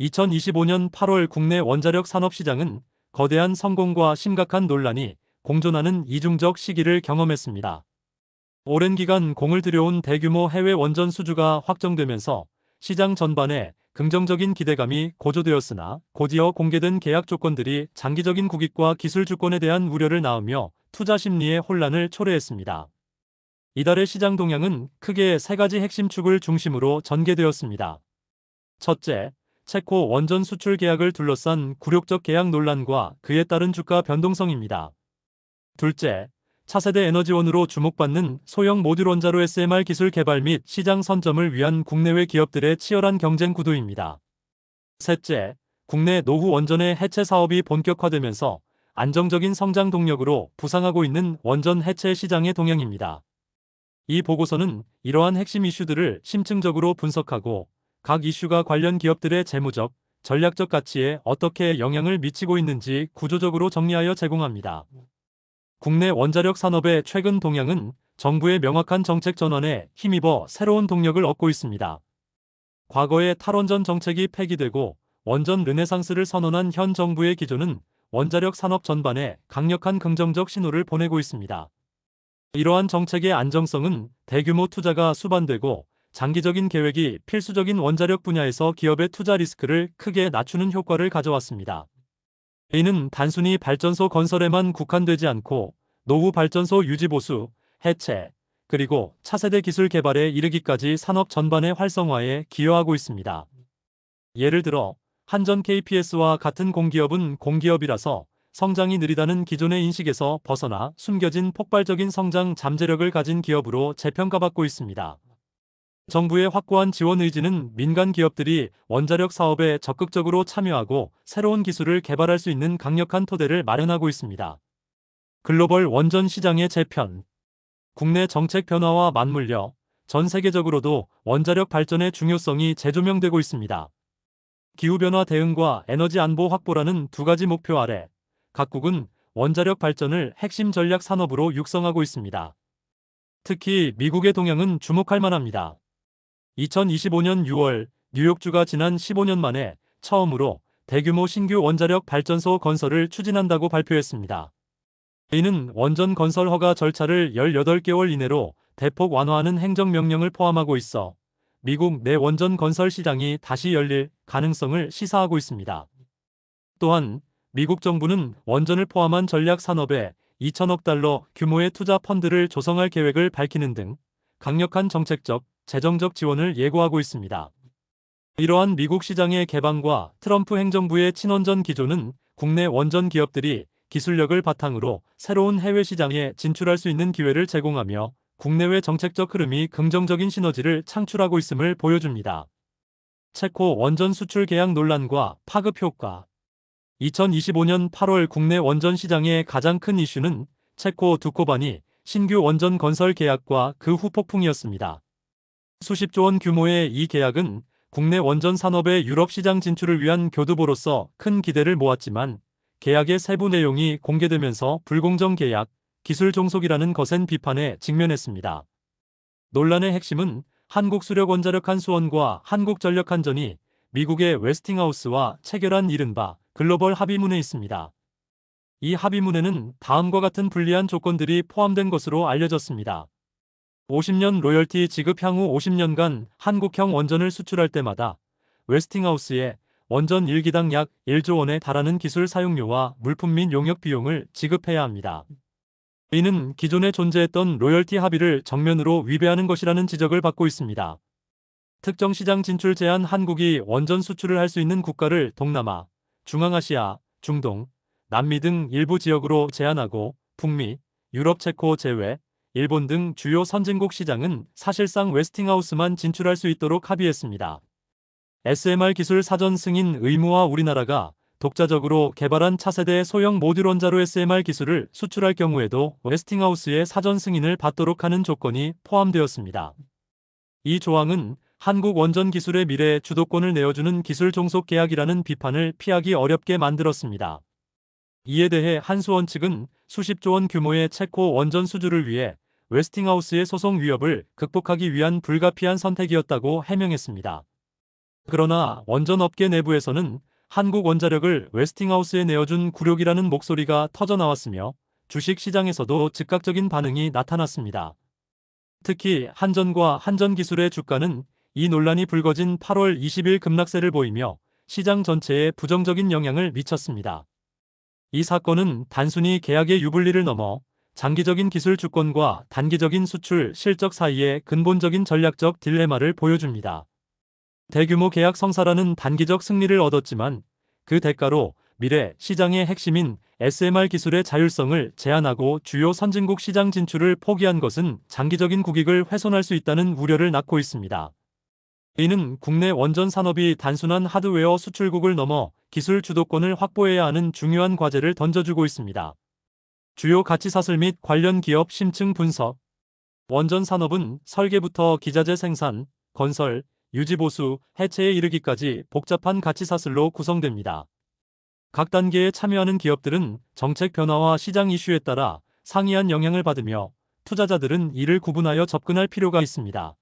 2025년 8월 국내 원자력 산업 시장은 거대한 성공과 심각한 논란이 공존하는 이중적 시기를 경험했습니다. 오랜 기간 공을 들여온 대규모 해외 원전 수주가 확정되면서 시장 전반에 긍정적인 기대감이 고조되었으나 곧이어 공개된 계약 조건들이 장기적인 국익과 기술 주권에 대한 우려를 낳으며 투자 심리에 혼란을 초래했습니다. 이달의 시장 동향은 크게 세 가지 핵심 축을 중심으로 전개되었습니다. 첫째, 체코 원전 수출 계약을 둘러싼 굴욕적 계약 논란과 그에 따른 주가 변동성입니다. 둘째, 차세대 에너지원으로 주목받는 소형 모듈 원자로 SMR 기술 개발 및 시장 선점을 위한 국내외 기업들의 치열한 경쟁 구도입니다. 셋째, 국내 노후 원전의 해체 사업이 본격화되면서 안정적인 성장 동력으로 부상하고 있는 원전 해체 시장의 동향입니다. 이 보고서는 이러한 핵심 이슈들을 심층적으로 분석하고 각 이슈가 관련 기업들의 재무적, 전략적 가치에 어떻게 영향을 미치고 있는지 구조적으로 정리하여 제공합니다. 국내 원자력 산업의 최근 동향은 정부의 명확한 정책 전환에 힘입어 새로운 동력을 얻고 있습니다. 과거의 탈원전 정책이 폐기되고 원전 르네상스를 선언한 현 정부의 기조는 원자력 산업 전반에 강력한 긍정적 신호를 보내고 있습니다. 이러한 정책의 안정성은 대규모 투자가 수반되고 장기적인 계획이 필수적인 원자력 분야에서 기업의 투자 리스크를 크게 낮추는 효과를 가져왔습니다. 이는 단순히 발전소 건설에만 국한되지 않고 노후 발전소 유지 보수, 해체, 그리고 차세대 기술 개발에 이르기까지 산업 전반의 활성화에 기여하고 있습니다. 예를 들어 한전 KPS와 같은 공기업은 공기업이라서 성장이 느리다는 기존의 인식에서 벗어나 숨겨진 폭발적인 성장 잠재력을 가진 기업으로 재평가받고 있습니다. 정부의 확고한 지원 의지는 민간 기업들이 원자력 사업에 적극적으로 참여하고 새로운 기술을 개발할 수 있는 강력한 토대를 마련하고 있습니다. 글로벌 원전 시장의 재편 국내 정책 변화와 맞물려 전 세계적으로도 원자력 발전의 중요성이 재조명되고 있습니다. 기후변화 대응과 에너지 안보 확보라는 두 가지 목표 아래 각국은 원자력 발전을 핵심 전략 산업으로 육성하고 있습니다. 특히 미국의 동향은 주목할 만합니다. 2025년 6월 뉴욕주가 지난 15년 만에 처음으로 대규모 신규 원자력 발전소 건설을 추진한다고 발표했습니다. 이는 원전 건설 허가 절차를 18개월 이내로 대폭 완화하는 행정명령을 포함하고 있어 미국 내 원전 건설 시장이 다시 열릴 가능성을 시사하고 있습니다. 또한 미국 정부는 원전을 포함한 전략 산업에 2천억 달러 규모의 투자 펀드를 조성할 계획을 밝히는 등 강력한 정책적, 재정적 지원을 예고하고 있습니다. 이러한 미국 시장의 개방과 트럼프 행정부의 친원전 기조는 국내 원전 기업들이 기술력을 바탕으로 새로운 해외 시장에 진출할 수 있는 기회를 제공하며 국내외 정책적 흐름이 긍정적인 시너지를 창출하고 있음을 보여줍니다. 체코 원전 수출 계약 논란과 파급 효과 2025년 8월 국내 원전 시장의 가장 큰 이슈는 체코 두코반이 신규 원전 건설 계약과 그 후 폭풍이었습니다. 수십조 원 규모의 이 계약은 국내 원전 산업의 유럽 시장 진출을 위한 교두보로서 큰 기대를 모았지만 계약의 세부 내용이 공개되면서 불공정 계약, 기술 종속이라는 거센 비판에 직면했습니다. 논란의 핵심은 한국수력원자력 한수원과 한국전력한전이 미국의 웨스팅하우스와 체결한 이른바 글로벌 합의문에 있습니다. 이 합의문에는 다음과 같은 불리한 조건들이 포함된 것으로 알려졌습니다. 50년 로열티 지급 향후 50년간 한국형 원전을 수출할 때마다 웨스팅하우스에 원전 1기당 약 1조 원에 달하는 기술 사용료와 물품 및 용역 비용을 지급해야 합니다. 이는 기존에 존재했던 로열티 합의를 정면으로 위배하는 것이라는 지적을 받고 있습니다. 특정 시장 진출 제한 한국이 원전 수출을 할 수 있는 국가를 동남아, 중앙아시아, 중동, 남미 등 일부 지역으로 제한하고 북미, 유럽 체코 제외, 일본 등 주요 선진국 시장은 사실상 웨스팅하우스만 진출할 수 있도록 합의했습니다. SMR 기술 사전 승인 의무와 우리나라가 독자적으로 개발한 차세대 소형 모듈 원자로 SMR 기술을 수출할 경우에도 웨스팅하우스의 사전 승인을 받도록 하는 조건이 포함되었습니다. 이 조항은 한국 원전 기술의 미래 주도권을 내어주는 기술 종속 계약이라는 비판을 피하기 어렵게 만들었습니다. 이에 대해 한수원 측은 수십조 원 규모의 체코 원전 수주를 위해 웨스팅하우스의 소송 위협을 극복하기 위한 불가피한 선택이었다고 해명했습니다. 그러나 원전업계 내부에서는 한국 원자력을 웨스팅하우스에 내어준 굴욕이라는 목소리가 터져 나왔으며 주식 시장에서도 즉각적인 반응이 나타났습니다. 특히 한전과 한전기술의 주가는 이 논란이 불거진 8월 20일 급락세를 보이며 시장 전체에 부정적인 영향을 미쳤습니다. 이 사건은 단순히 계약의 유불리를 넘어 장기적인 기술 주권과 단기적인 수출 실적 사이의 근본적인 전략적 딜레마를 보여줍니다. 대규모 계약 성사라는 단기적 승리를 얻었지만 그 대가로 미래 시장의 핵심인 SMR 기술의 자율성을 제한하고 주요 선진국 시장 진출을 포기한 것은 장기적인 국익을 훼손할 수 있다는 우려를 낳고 있습니다. 이는 국내 원전 산업이 단순한 하드웨어 수출국을 넘어 기술 주도권을 확보해야 하는 중요한 과제를 던져주고 있습니다. 주요 가치 사슬 및 관련 기업 심층 분석 원전 산업은 설계부터 기자재 생산, 건설, 유지보수, 해체에 이르기까지 복잡한 가치 사슬로 구성됩니다. 각 단계에 참여하는 기업들은 정책 변화와 시장 이슈에 따라 상이한 영향을 받으며 투자자들은 이를 구분하여 접근할 필요가 있습니다.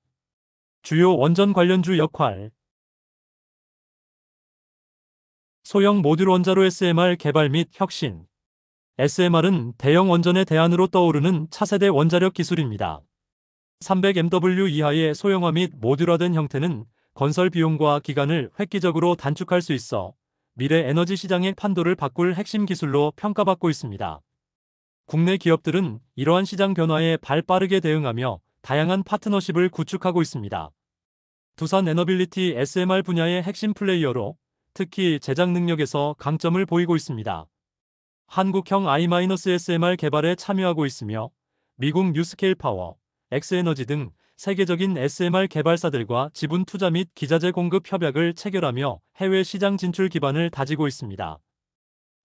주요 원전 관련주 역할 소형 모듈 원자로 SMR 개발 및 혁신 SMR은 대형 원전의 대안으로 떠오르는 차세대 원자력 기술입니다. 300mw 이하의 소형화 및 모듈화된 형태는 건설 비용과 기간을 획기적으로 단축할 수 있어 미래 에너지 시장의 판도를 바꿀 핵심 기술로 평가받고 있습니다. 국내 기업들은 이러한 시장 변화에 발 빠르게 대응하며 다양한 파트너십을 구축하고 있습니다. 두산 에너빌리티 SMR 분야의 핵심 플레이어로 특히 제작 능력에서 강점을 보이고 있습니다. 한국형 I-SMR 개발에 참여하고 있으며 미국 뉴스케일 파워, 엑스에너지 등 세계적인 SMR 개발사들과 지분 투자 및 기자재 공급 협약을 체결하며 해외 시장 진출 기반을 다지고 있습니다.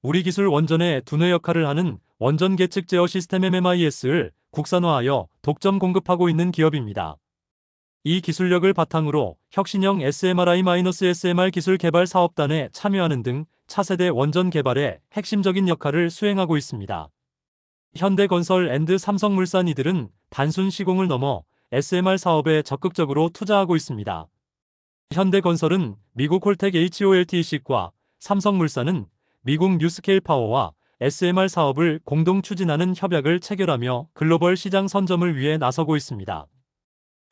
우리 기술 원전의 두뇌 역할을 하는 원전 계측 제어 시스템 MMIS를 국산화하여 독점 공급하고 있는 기업입니다. 이 기술력을 바탕으로 혁신형 SMRI-SMR 기술 개발 사업단에 참여하는 등 차세대 원전 개발에 핵심적인 역할을 수행하고 있습니다. 현대건설 앤드 삼성물산 이들은 단순 시공을 넘어 SMR 사업에 적극적으로 투자하고 있습니다. 현대건설은 미국 홀텍 HOLTC과 삼성물산은 미국 뉴스케일 파워와 SMR 사업을 공동 추진하는 협약을 체결하며 글로벌 시장 선점을 위해 나서고 있습니다.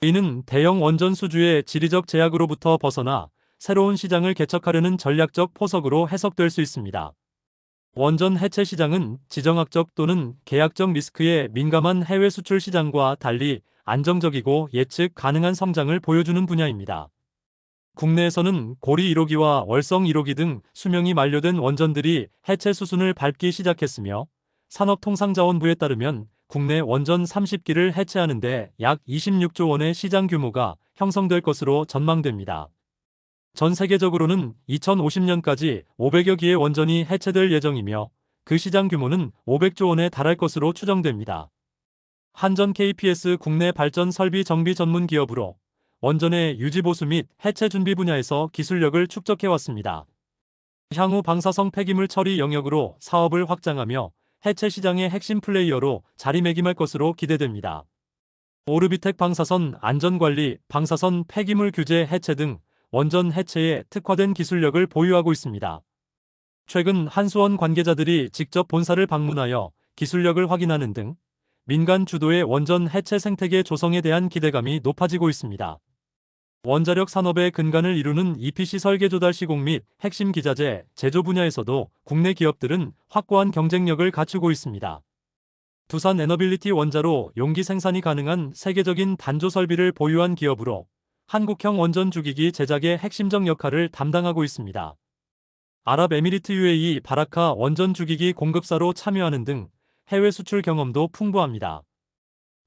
이는 대형 원전 수주의 지리적 제약으로부터 벗어나 새로운 시장을 개척하려는 전략적 포석으로 해석될 수 있습니다. 원전 해체 시장은 지정학적 또는 계약적 리스크에 민감한 해외 수출 시장과 달리 안정적이고 예측 가능한 성장을 보여주는 분야입니다. 국내에서는 고리 1호기와 월성 1호기 등 수명이 만료된 원전들이 해체 수순을 밟기 시작했으며 산업통상자원부에 따르면 국내 원전 30기를 해체하는데 약 26조 원의 시장 규모가 형성될 것으로 전망됩니다. 전 세계적으로는 2050년까지 500여 기의 원전이 해체될 예정이며 그 시장 규모는 500조 원에 달할 것으로 추정됩니다. 한전 KPS 국내 발전 설비 정비 전문 기업으로 원전의 유지 보수 및 해체 준비 분야에서 기술력을 축적해 왔습니다. 향후 방사성 폐기물 처리 영역으로 사업을 확장하며 해체 시장의 핵심 플레이어로 자리매김할 것으로 기대됩니다. 오르비텍 방사선 안전관리, 방사선 폐기물 규제 해체 등 원전 해체에 특화된 기술력을 보유하고 있습니다. 최근 한수원 관계자들이 직접 본사를 방문하여 기술력을 확인하는 등 민간 주도의 원전 해체 생태계 조성에 대한 기대감이 높아지고 있습니다. 원자력 산업의 근간을 이루는 EPC 설계 조달 시공 및 핵심 기자재, 제조 분야에서도 국내 기업들은 확고한 경쟁력을 갖추고 있습니다. 두산 에너빌리티 원자로 용기 생산이 가능한 세계적인 단조 설비를 보유한 기업으로 한국형 원전 주기기 제작의 핵심적 역할을 담당하고 있습니다. 아랍에미리트 UAE 바라카 원전 주기기 공급사로 참여하는 등 해외 수출 경험도 풍부합니다.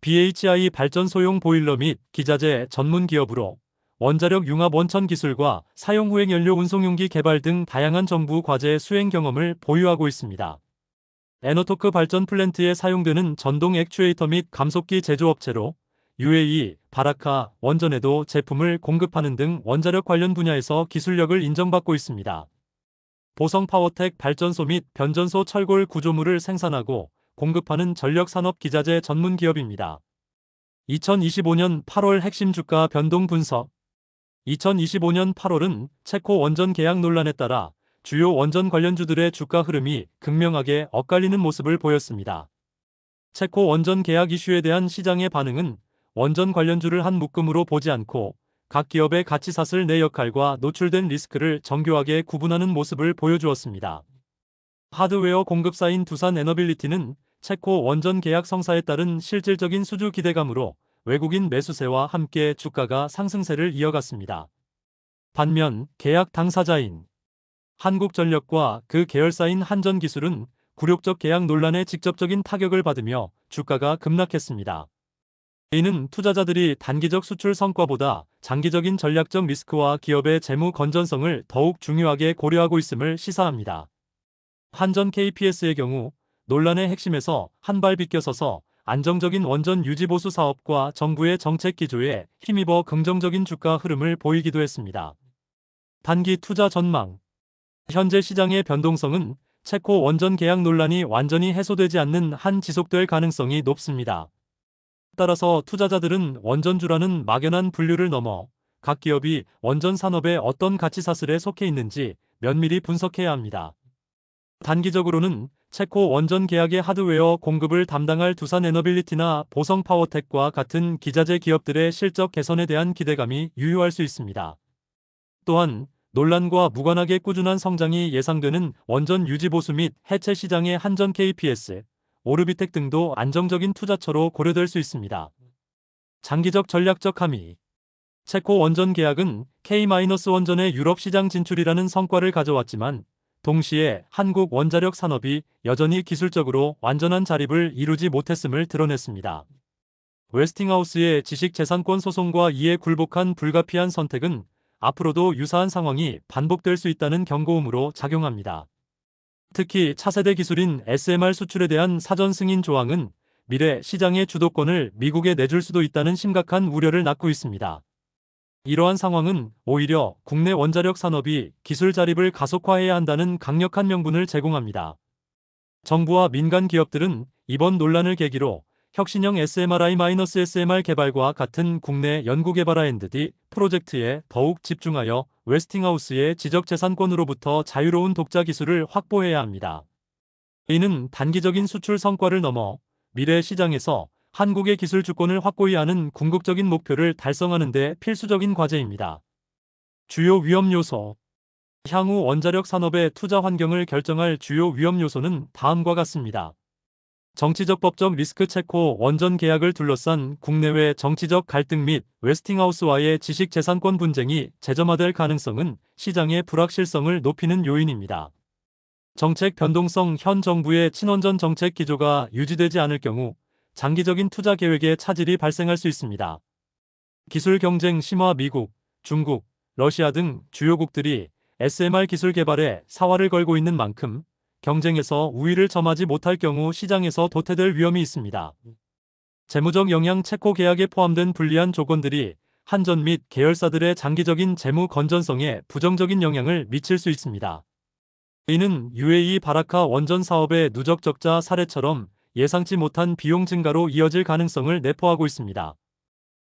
BHI 발전 소용 보일러 및 기자재 전문 기업으로 원자력 융합 원천 기술과 사용 후행 연료 운송용기 개발 등 다양한 정부 과제 수행 경험을 보유하고 있습니다. 에너토크 발전 플랜트에 사용되는 전동 액추에이터 및 감속기 제조업체로 UAE, 바라카, 원전에도 제품을 공급하는 등 원자력 관련 분야에서 기술력을 인정받고 있습니다. 보성 파워텍 발전소 및 변전소 철골 구조물을 생산하고 공급하는 전력산업 기자재 전문 기업입니다. 2025년 8월 핵심 주가 변동 분석 2025년 8월은 체코 원전 계약 논란에 따라 주요 원전 관련주들의 주가 흐름이 극명하게 엇갈리는 모습을 보였습니다. 체코 원전 계약 이슈에 대한 시장의 반응은 원전 관련주를 한 묶음으로 보지 않고 각 기업의 가치사슬 내 역할과 노출된 리스크를 정교하게 구분하는 모습을 보여주었습니다. 하드웨어 공급사인 두산 에너빌리티는 체코 원전 계약 성사에 따른 실질적인 수주 기대감으로 외국인 매수세와 함께 주가가 상승세를 이어갔습니다. 반면 계약 당사자인 한국전력과 그 계열사인 한전기술은 굴욕적 계약 논란에 직접적인 타격을 받으며 주가가 급락했습니다. 이는 투자자들이 단기적 수출 성과보다 장기적인 전략적 리스크와 기업의 재무 건전성을 더욱 중요하게 고려하고 있음을 시사합니다. 한전 KPS의 경우 논란의 핵심에서 한 발 비껴서서 안정적인 원전 유지 보수 사업과 정부의 정책 기조에 힘입어 긍정적인 주가 흐름을 보이기도 했습니다. 단기 투자 전망 현재 시장의 변동성은 체코 원전 계약 논란이 완전히 해소되지 않는 한 지속될 가능성이 높습니다. 따라서 투자자들은 원전주라는 막연한 분류를 넘어 각 기업이 원전 산업에 어떤 가치 사슬에 속해 있는지 면밀히 분석해야 합니다. 단기적으로는 체코 원전 계약의 하드웨어 공급을 담당할 두산 에너빌리티나 보성 파워텍과 같은 기자재 기업들의 실적 개선에 대한 기대감이 유효할 수 있습니다. 또한 논란과 무관하게 꾸준한 성장이 예상되는 원전 유지 보수 및 해체 시장의 한전 KPS, 오르비텍 등도 안정적인 투자처로 고려될 수 있습니다. 장기적 전략적 함의 체코 원전 계약은 K-원전의 유럽 시장 진출이라는 성과를 가져왔지만 동시에 한국 원자력 산업이 여전히 기술적으로 완전한 자립을 이루지 못했음을 드러냈습니다. 웨스팅하우스의 지식재산권 소송과 이에 굴복한 불가피한 선택은 앞으로도 유사한 상황이 반복될 수 있다는 경고음으로 작용합니다. 특히 차세대 기술인 SMR 수출에 대한 사전 승인 조항은 미래 시장의 주도권을 미국에 내줄 수도 있다는 심각한 우려를 낳고 있습니다. 이러한 상황은 오히려 국내 원자력 산업이 기술 자립을 가속화해야 한다는 강력한 명분을 제공합니다. 정부와 민간 기업들은 이번 논란을 계기로 혁신형 SMRI-SMR 개발과 같은 국내 연구개발 R&D 프로젝트에 더욱 집중하여 웨스팅하우스의 지적재산권으로부터 자유로운 독자 기술을 확보해야 합니다. 이는 단기적인 수출 성과를 넘어 미래 시장에서 한국의 기술 주권을 확고히 하는 궁극적인 목표를 달성하는 데 필수적인 과제입니다. 주요 위험 요소 향후 원자력 산업의 투자 환경을 결정할 주요 위험 요소는 다음과 같습니다. 정치적 법적 리스크 체코 원전 계약을 둘러싼 국내외 정치적 갈등 및 웨스팅하우스와의 지식재산권 분쟁이 재점화될 가능성은 시장의 불확실성을 높이는 요인입니다. 정책 변동성 현 정부의 친원전 정책 기조가 유지되지 않을 경우 장기적인 투자 계획에 차질이 발생할 수 있습니다. 기술 경쟁 심화 미국, 중국, 러시아 등 주요국들이 SMR 기술 개발에 사활을 걸고 있는 만큼 경쟁에서 우위를 점하지 못할 경우 시장에서 도태될 위험이 있습니다. 재무적 영향 체코 계약에 포함된 불리한 조건들이 한전 및 계열사들의 장기적인 재무 건전성에 부정적인 영향을 미칠 수 있습니다. 이는 UAE 바라카 원전 사업의 누적 적자 사례처럼 예상치 못한 비용 증가로 이어질 가능성을 내포하고 있습니다.